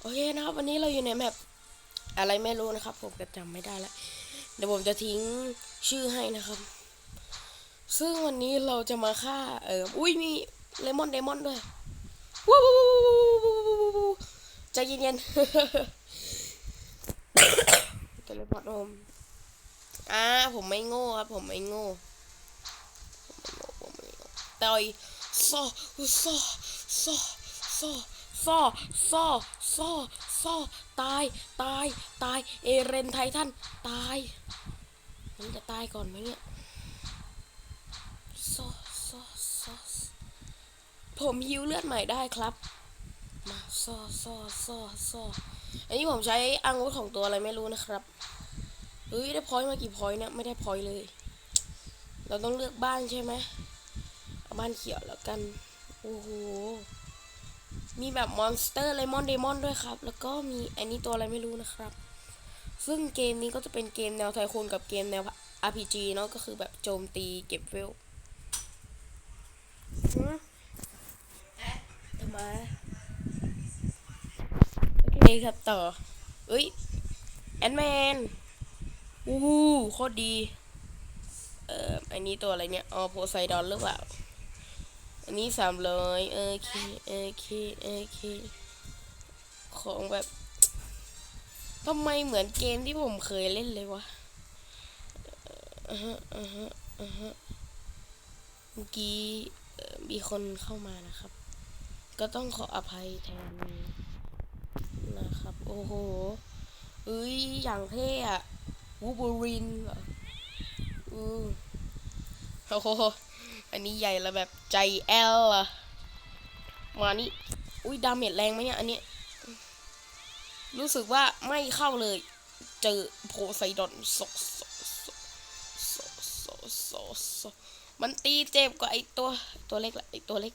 โอเคนะครับ วันนี้เราอยู่ในแมปอะไรไม่รู้นะครับ ผมก็จำไม่ได้แล้วเดี๋ยวผมจะทิ้งชื่อให้นะครับ ซึ่งวันนี้เราจะมาฆ่า เอออุ้ยมีเลมอนเดมอนด้วยว้าวว้วว้วว้วว้าวใจเย็นๆจะเลมอนโอมอ่าผมไม่โง่ครับ ผมไม่โง่ผมไม่โง่ผมไม่โง่ต่อยซอซอซอซอซอซอ ซ่อซอตาย ตาย ตาย เอเรนไททัน ตาย มันจะตายก่อนไหมเนี่ยซ่อซ่อซอผมฮิวเลือดใหม่ได้ครับ มาซ่อซ่อซ่อซ่ออันนี้ผมใช้อาวุธของตัวอะไรไม่รู้นะครับ เฮ้ย ได้พอยต์มากี่พอยต์เนี่ย ไม่ได้พอยต์เลย เราต้องเลือกบ้านใช่ไหมเอาบ้านเขียวแล้วกัน โอ้โห มีแบบมอนสเตอร์เลมอนเดมอนด้วยครับ แล้วก็มีอันนี้ตัวอะไรไม่รู้นะครับ ซึ่งเกมนี้ก็จะเป็นเกมแนวไทคูนกับเกมแนว RPG เนาะก็คือแบบโจมตีเก็บเวลทำไมโอเคครับต่อเอ้ยแอนแมนอู้โคตรดี เอ่ออันนี้ตัวอะไรเนี่ย อ๋อโพไซดอนหรือเปล่า อันนี้สามร้อยโอเคโอเคโอเคของแบบทำไมเหมือนเกมที่ผมเคยเล่นเลยวะอ่าฮะอฮะอ่าฮะเมื่อกี้มีคนเข้ามานะครับ ก็ต้องขออภัยแทนนะครับ โอ้โหเอ้ย อย่างเท่อะวูบูรินออือโอ้โห อันนี้ใหญ่ล้วแบบใจแอลมานี่ อุ้ยดาเมจแรงไหมเนี่ย อันนี้ รู้สึกว่าไม่เข้าเลย เจอโพไซดอนโซโซโซโซโซโซโซมันตีเจ็บกว่าไอตัวตัวเล็กละไอตัวเล็ก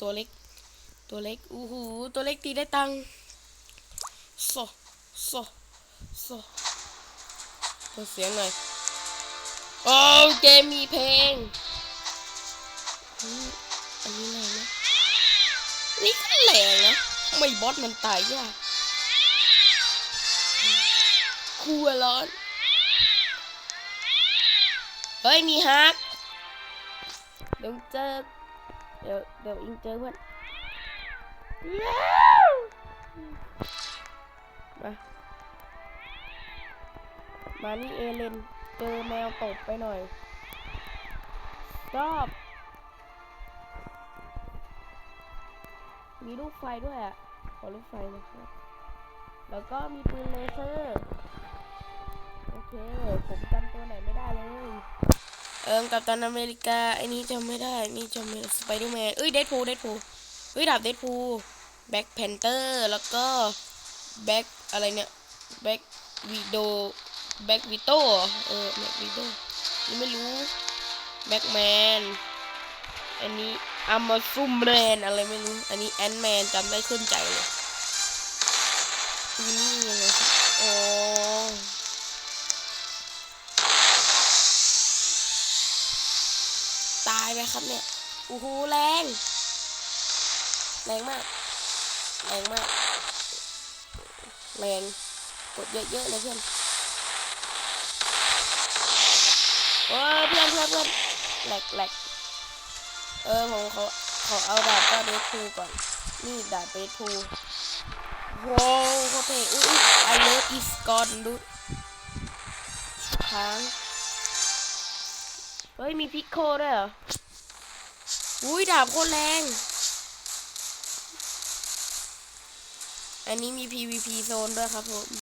ตัวเล็ก ตัวเล็กอู้หูตัวเล็กตีได้ตังโซโซโซเปิดเสียงหน่อย โอเกมมีเพลง อันนี้แรงนะนี่ก็แรงนะไม่บอสมันตายยากครัวร้อน เฮ้ย มีฮักเดี๋ยวเจอเดี๋ยวเดี๋ยวอิงเจอเพื่อนมา มานี่เอเลน เจอแมวตบไปหน่อยช มีลูกไฟด้วยอะ ขอลูกไฟนะครับ แล้วก็มีปืนเลเซอร์ โอเค ผมจำตัวไหนไม่ได้เลย เอิมกับตันอเมริกาไอ้นี้จำไม่ได้ นี่จำไม่ได้สไปเดอร์แมนเอ้ยเดดพูลเดดพูลเฮ้ยดาบเดดพูลแบ็คแพนเตอร์ แล้วก็แบ็คอะไรเนี่ยแบ็ควีโดแบ็ควิโตเออแบ็ควิโตนี่ไม่รู้ แบ็คแมน อันนี้ อามาซุมแมนอะไรไม่รู้ อันนี้แอนแมนจำได้ขึ้นใจเลยอันนี้ยังไงครับอ๋อตายไหมครับเนี่ยโอ้โหแรง แรงมาก แรงมาก แรงกดเยอะๆเลยเพื่อนโอ้เพื่อนเพื่อนเพื่อนแหลกแหลก เออผมขอขอเอาดาบก็เดทูก่อน นี่ดาบเดทูว้าวโคตรเท่อุ้ยไอเลิฟอีสกอนดูค้างเฮ้ย มีพิกโคด้วยเหรอ อุ้ยดาบโคตรแรง อันนี้มี PVP โซนด้วยครับผม